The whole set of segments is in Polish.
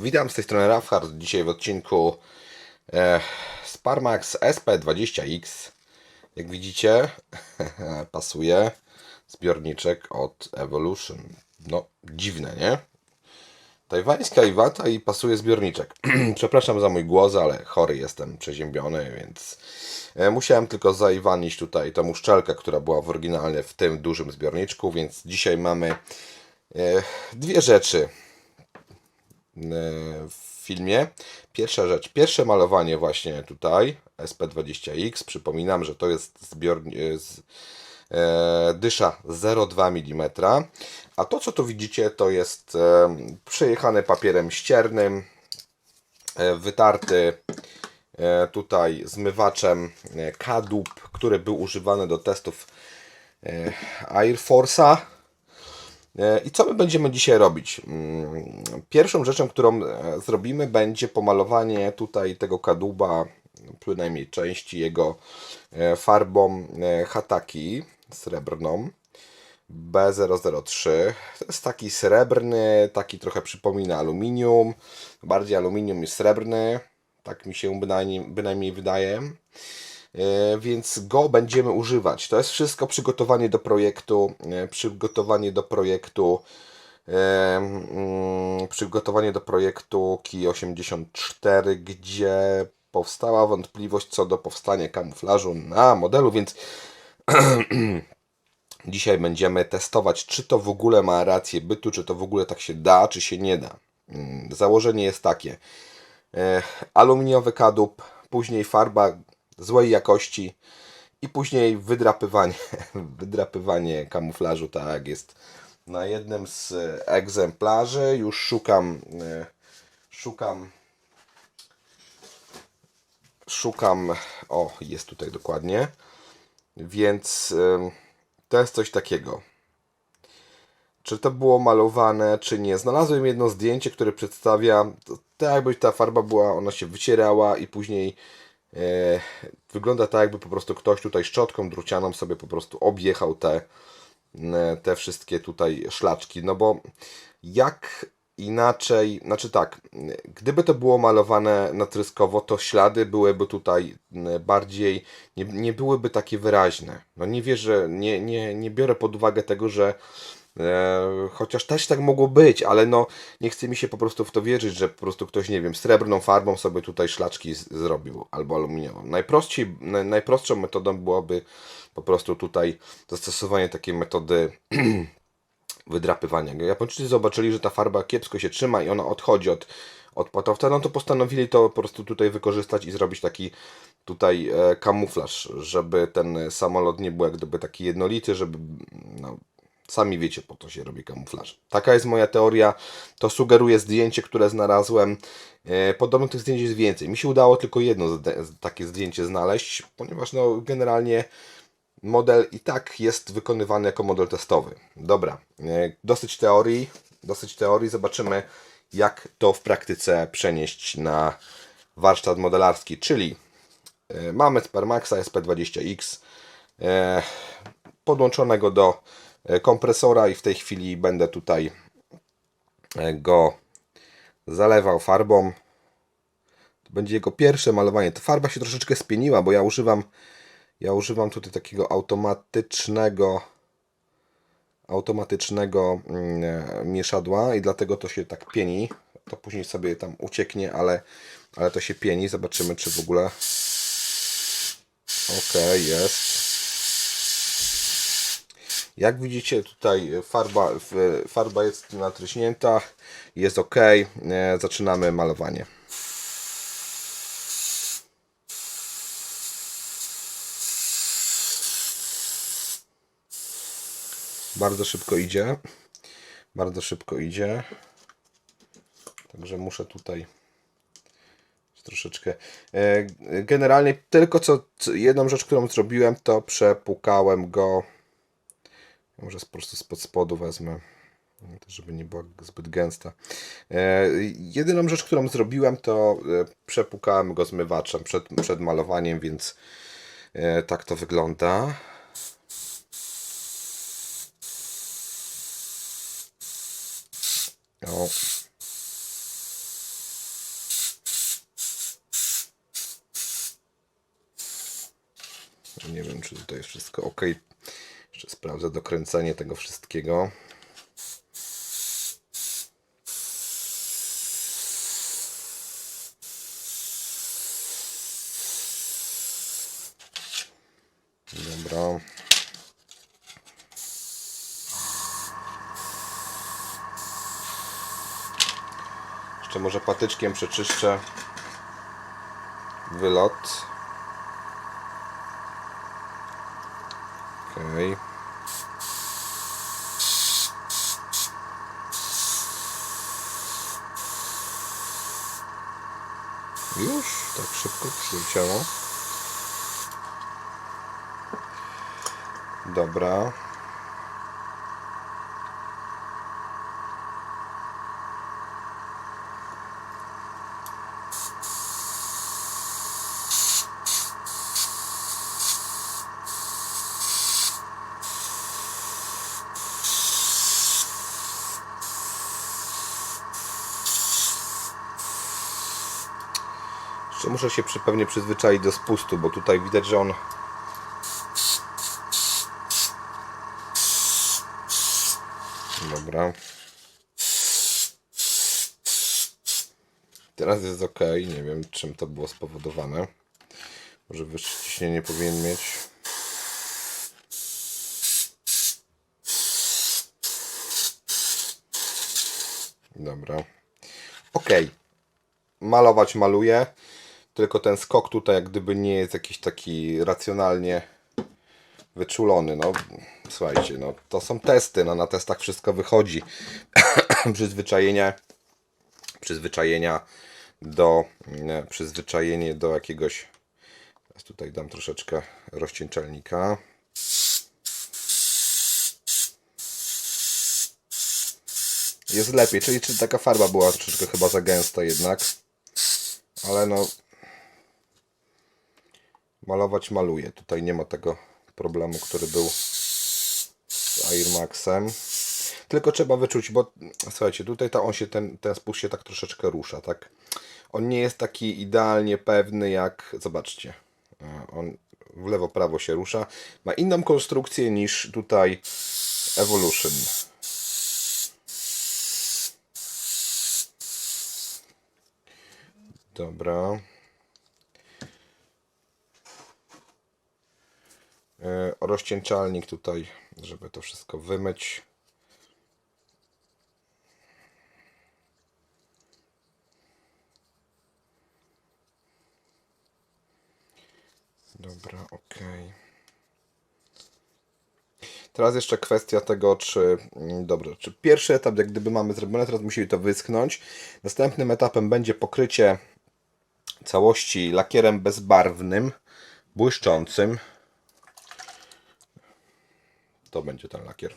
Witam z tej strony Rafhard. Dzisiaj w odcinku e, Sparmax SP20X. Jak widzicie, pasuje zbiorniczek od Evolution. No, dziwne, nie? Tajwańska Iwata i pasuje zbiorniczek. Przepraszam za mój głos, ale chory jestem, przeziębiony, więc e, musiałem tylko zaiwanić tutaj tą uszczelkę, która była w oryginalnie w tym dużym zbiorniczku, więc dzisiaj mamy e, dwie rzeczy w filmie. Pierwsza rzecz, pierwsze malowanie właśnie tutaj, SP20X. Przypominam, że to jest zbior, z, e, dysza 0,2 mm. A to, co tu widzicie, to jest e, przejechany papierem ściernym, e, wytarty e, tutaj zmywaczem e, kadłub, który był używany do testów e, Air Force'a. E, I co my będziemy dzisiaj robić? Mm, Pierwszą rzeczą, którą e, zrobimy, będzie pomalowanie tutaj tego kadłuba, przynajmniej części jego e, farbą Hataki srebrną B003. To jest taki srebrny, taki trochę przypomina aluminium, bardziej aluminium niż srebrny, tak mi się bynajmniej, bynajmniej wydaje. E, więc go będziemy używać. To jest wszystko przygotowanie do projektu, e, przygotowanie do projektu e, mm, przygotowanie do projektu Ki 84, gdzie powstała wątpliwość co do powstania kamuflażu na modelu, więc dzisiaj będziemy testować, czy to w ogóle ma rację bytu, czy to w ogóle tak się da, czy się nie da. Mm, Założenie jest takie. Aluminiowy kadłub, później farba złej jakości i później wydrapywanie, wydrapywanie kamuflażu, tak jest na jednym z egzemplarzy. Już szukam, e, szukam, szukam, o jest tutaj dokładnie, więc to jest coś takiego. Czy to było malowane, czy nie? Znalazłem jedno zdjęcie, które przedstawia, tak jakby ta farba była, ona się wycierała i później wygląda tak, jakby po prostu ktoś tutaj szczotką drucianą sobie po prostu objechał te, e, te wszystkie tutaj szlaczki. No bo jak inaczej, znaczy tak, gdyby to było malowane natryskowo, to ślady byłyby tutaj e, bardziej, nie, nie byłyby takie wyraźne. No nie wierzę, nie, nie, nie biorę pod uwagę tego, że E, chociaż też tak mogło być, ale no nie chce mi się po prostu w to wierzyć, że po prostu ktoś, nie wiem, srebrną farbą sobie tutaj szlaczki zrobił albo aluminiową. Najprościej, naj, najprostszą metodą byłoby po prostu tutaj zastosowanie takiej metody wydrapywania. Japończycy zobaczyli, że ta farba kiepsko się trzyma i ona odchodzi od, od patowca, no to postanowili to po prostu tutaj wykorzystać i zrobić taki tutaj e, kamuflaż, żeby ten samolot nie był jak gdyby taki jednolity, żeby no, Sami wiecie, po co się robi kamuflaż. Taka jest moja teoria. To sugeruje zdjęcie, które znalazłem. E, Podobno tych zdjęć jest więcej. Mi się udało tylko jedno takie zdjęcie znaleźć, ponieważ no, generalnie model i tak jest wykonywany jako model testowy. Dobra, e, dosyć teorii. Dosyć teorii. Zobaczymy, jak to w praktyce przenieść na warsztat modelarski. Czyli e, mamy Spermaxa SP20X e, podłączonego do kompresora i w tej chwili będę tutaj e, go zalewał farbą. To będzie jego pierwsze malowanie. Ta farba się troszeczkę spieniła, bo ja używam ja używam tutaj takiego automatycznego automatycznego mm, e, mieszadła i dlatego to się tak pieni. To później sobie tam ucieknie, ale, ale to się pieni. Zobaczymy, czy w ogóle. Okej, jest. Jak widzicie tutaj farba, farba jest natryśnięta, jest ok. E, Zaczynamy malowanie. Bardzo szybko idzie. Bardzo szybko idzie. Także muszę tutaj troszeczkę. E, Generalnie tylko co jedną rzecz, którą zrobiłem, to przepukałem go. Może po prostu spod spodu wezmę, no żeby nie była zbyt gęsta. E, jedyną rzecz, którą zrobiłem, to e, przepukałem go zmywaczem przed, przed malowaniem, więc e, tak to wygląda. O. Nie wiem, czy tutaj jest wszystko ok. Jeszcze sprawdzę dokręcenie tego wszystkiego. Dobra. Jeszcze może patyczkiem przeczyszczę wylot. Okej. Już tak szybko przyleciało. Dobra. Jeszcze muszę się pewnie przyzwyczaić do spustu, bo tutaj widać, że on Dobra. Teraz jest ok. Nie wiem, czym to było spowodowane. Może wyższe ciśnienie powinien mieć. Dobra. Ok. Malować maluję. Tylko ten skok tutaj jak gdyby nie jest jakiś taki racjonalnie wyczulony. No, słuchajcie, no, to są testy. No, na testach wszystko wychodzi. Przyzwyczajenie, przyzwyczajenia do nie, przyzwyczajenie do jakiegoś. Teraz tutaj dam troszeczkę rozcieńczalnika. Jest lepiej, czyli czy taka farba była troszeczkę chyba za gęsta jednak. Ale no malować maluję. Tutaj nie ma tego problemu, który był z Air Maxem. Tylko trzeba wyczuć, bo słuchajcie, tutaj ta on się, ten, ten spust się tak troszeczkę rusza, tak? On nie jest taki idealnie pewny jak, zobaczcie, on w lewo, prawo się rusza. Ma inną konstrukcję niż tutaj Evolution. Dobra. Rozcieńczalnik tutaj, żeby to wszystko wymyć. Dobra, ok. Teraz jeszcze kwestia tego, czy. mm, Dobra, czy pierwszy etap, jak gdyby mamy zrobione, teraz musieli to wyschnąć. Następnym etapem będzie pokrycie całości lakierem bezbarwnym, błyszczącym. To będzie ten lakier.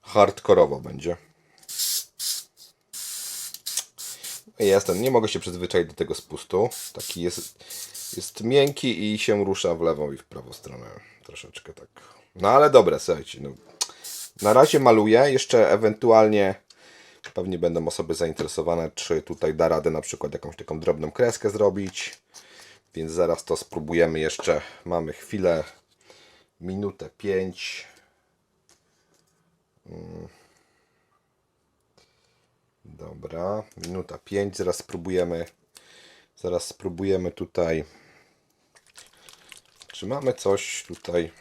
Hardkorowo będzie. Jestem, nie mogę się przyzwyczaić do tego spustu. Taki jest, jest miękki i się rusza w lewą i w prawą stronę. Troszeczkę tak. No ale dobre, słuchajcie. No. Na razie maluję, jeszcze ewentualnie pewnie będą osoby zainteresowane, czy tutaj da radę na przykład jakąś taką drobną kreskę zrobić. Więc zaraz to spróbujemy jeszcze. Mamy chwilę, minutę pięć. Dobra, minuta 5. Zaraz spróbujemy. Zaraz spróbujemy tutaj. Czy mamy coś tutaj?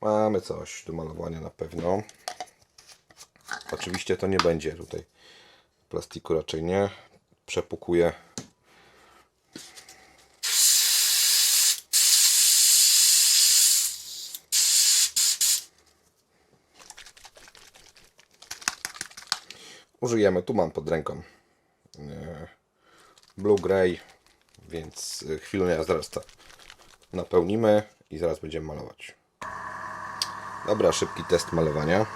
Mamy coś do malowania na pewno. Oczywiście to nie będzie tutaj plastiku raczej nie. Przepukuję. Użyjemy. Tu mam pod ręką e, Blue Gray, więc e, chwilę zaraz to napełnimy i zaraz będziemy malować. Dobra, szybki test malowania.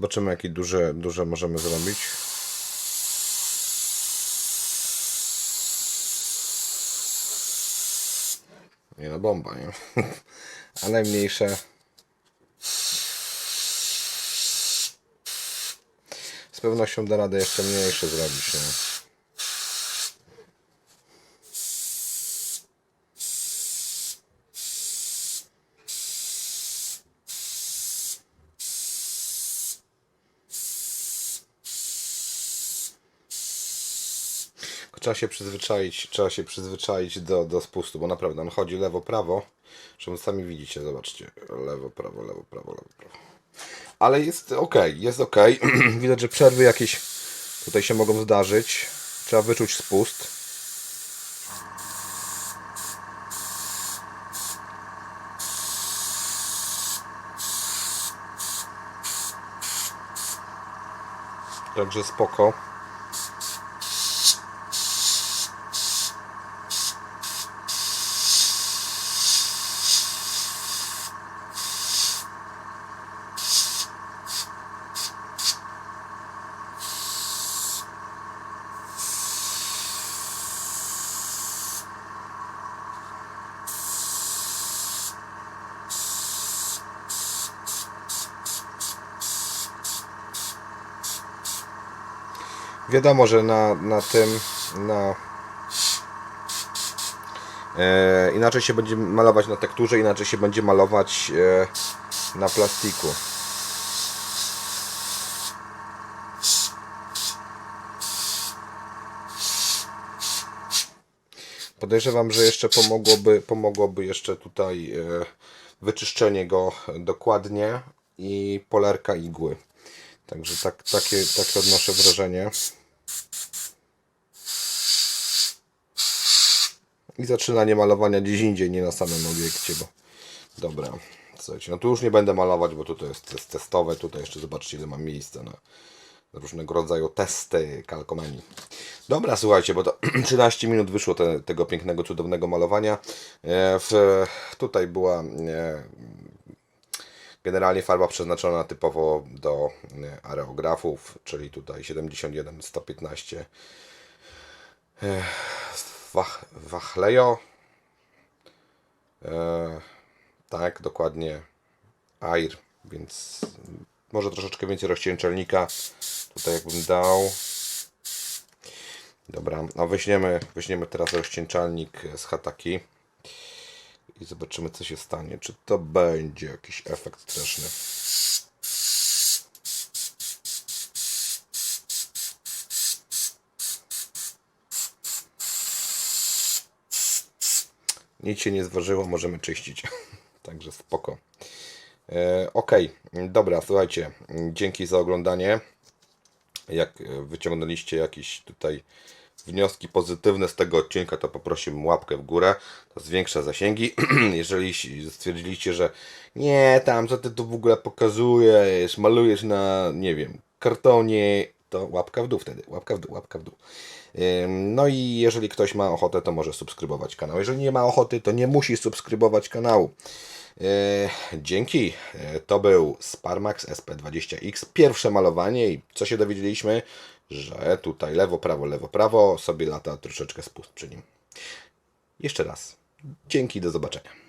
Zobaczymy, jakie duże, duże możemy zrobić. Nie no, bomba, nie? A najmniejsze... Z pewnością da radę jeszcze mniejsze zrobić, nie? Trzeba się przyzwyczaić, trzeba się przyzwyczaić do, do spustu, bo naprawdę on chodzi lewo, prawo. Zresztą sami widzicie, zobaczcie. Lewo, prawo, lewo, prawo, lewo, prawo. Ale jest ok, jest ok. Widać, że przerwy jakieś tutaj się mogą zdarzyć. Trzeba wyczuć spust. Także spoko. Wiadomo, że na, na tym, na e, inaczej się będzie malować na tekturze, inaczej się będzie malować e, na plastiku. Podejrzewam, że jeszcze pomogłoby, pomogłoby jeszcze tutaj e, wyczyszczenie go dokładnie i polerka igły. Także tak, takie, takie odnoszę wrażenie. I zaczynanie malowania gdzieś indziej, nie na samym obiekcie, bo dobra. Słuchajcie, no tu już nie będę malować, bo tutaj jest, testowe. Tutaj jeszcze zobaczcie, ile mam miejsca na różnego rodzaju testy kalkomanii. Dobra, słuchajcie, bo to 13 minut wyszło te, tego pięknego, cudownego malowania. E, w, tutaj była e, Generalnie farba przeznaczona typowo do e, areografów, czyli tutaj 71 115 e, Wach, Wachlejo. E, tak, dokładnie Air, więc może troszeczkę więcej rozcieńczalnika. Tutaj jakbym dał. Dobra, no weźmiemy, weźmiemy teraz rozcieńczalnik z Hataki i zobaczymy co się stanie. Czy to będzie jakiś efekt straszny. Nic się nie zważyło, możemy czyścić. Także spoko. E, ok, dobra, słuchajcie, dzięki za oglądanie. Jak wyciągnęliście jakieś tutaj wnioski pozytywne z tego odcinka, to poprosiłbym łapkę w górę. To zwiększa zasięgi. Jeżeli stwierdziliście, że nie, tam co ty tu w ogóle pokazujesz, malujesz na, nie wiem, kartonie, to łapka w dół wtedy. Łapka w dół, łapka w dół. No i jeżeli ktoś ma ochotę, to może subskrybować kanał. Jeżeli nie ma ochoty, to nie musi subskrybować kanału. Yy, Dzięki. Yy, To był Sparmax SP20X. Pierwsze malowanie i co się dowiedzieliśmy? Że tutaj lewo, prawo, lewo, prawo sobie lata troszeczkę spust przy nim. Jeszcze raz. Dzięki, do zobaczenia.